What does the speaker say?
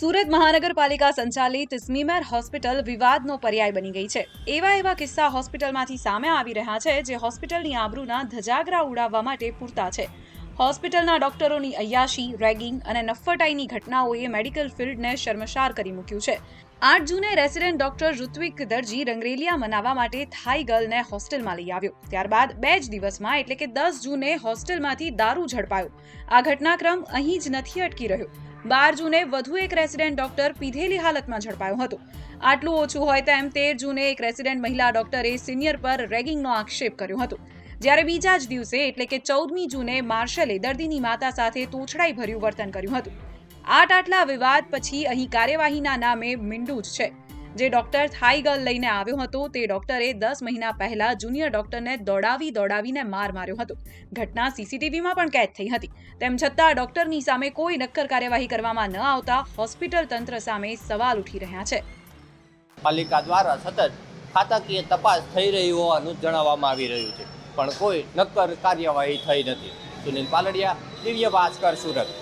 સુરત મહાનગરપાલિકા સંચાલિત સ્મીમેર હોસ્પિટલ વિવાદનો પર્યાય બની ગઈ છે. એવા એવા કિસ્સા હોસ્પિટલમાંથી સામે આવી રહ્યા છે, જે હોસ્પિટલની આબરૂના ધજાગરા ઉડાવવા માટે પૂરતા છે. હોસ્પિટલના ડોક્ટરોની અય્યાશી, રેગિંગ અને નફ્ફટાઈની ઘટનાઓએ મેડિકલ ફિલ્ડને શર્મસાર કરી મૂક્યું છે. આઠ જૂને રેસિડેન્ટ ડોક્ટર ઋત્વિક દરજી રંગરેલિયા મનાવવા માટે થાઈ ગર્લને હોસ્ટેલમાં લઈ આવ્યો. ત્યારબાદ બે જ દિવસમાં એટલે કે દસ જૂને હોસ્ટેલમાંથી દારૂ ઝડપાયો. આ ઘટનાક્રમ અહીં જ નથી અટકી રહ્યો. બાર જૂને વધુ એક રેસિડેન્ટ ડોક્ટર પીધેલી હાલતમાં ઝડપાયો હતો. આટલું ઓછું હોય તેમ તેર જૂને એક રેસિડેન્ટ મહિલા ડોક્ટરે સિનિયર પર રેગિંગનો આક્ષેપ કર્યો હતો. જ્યારે બીજા જ દિવસે એટલે કે ચૌદમી જૂને માર્શલે દર્દીની માતા સાથે તોછડાઈ ભર્યું વર્તન કર્યું હતું. આટ આટલા વિવાદ પછી અહીં કાર્યવાહીના નામે મીંડું જ છે. જે ડોક્ટર થાઈ ગર્લ લઈને આવ્યો હતો, તે ડોક્ટરે દસ મહિના પહેલા જુનિયર ડોક્ટરને દોડાવી દોડાવીને માર માર્યો હતો. ઘટના સીસીટીવીમાં પણ કેદ થઈ હતી. તેમ છતાં ડોક્ટરની સામે કોઈ નક્કર કાર્યવાહી કરવામાં ન આવતા હોસ્પિટલ તંત્ર સામે સવાલ ઉઠી રહ્યા છે. પાલિકા દ્વારા સતત ખાતાકીય તપાસ થઈ રહી હોવાનું જણાવવામાં આવી રહ્યું છે. પણ કોઈ નક્કર કાર્યવાહી થઈ નથી. Sunil Paldiya, Divya Bhaskar, Surat.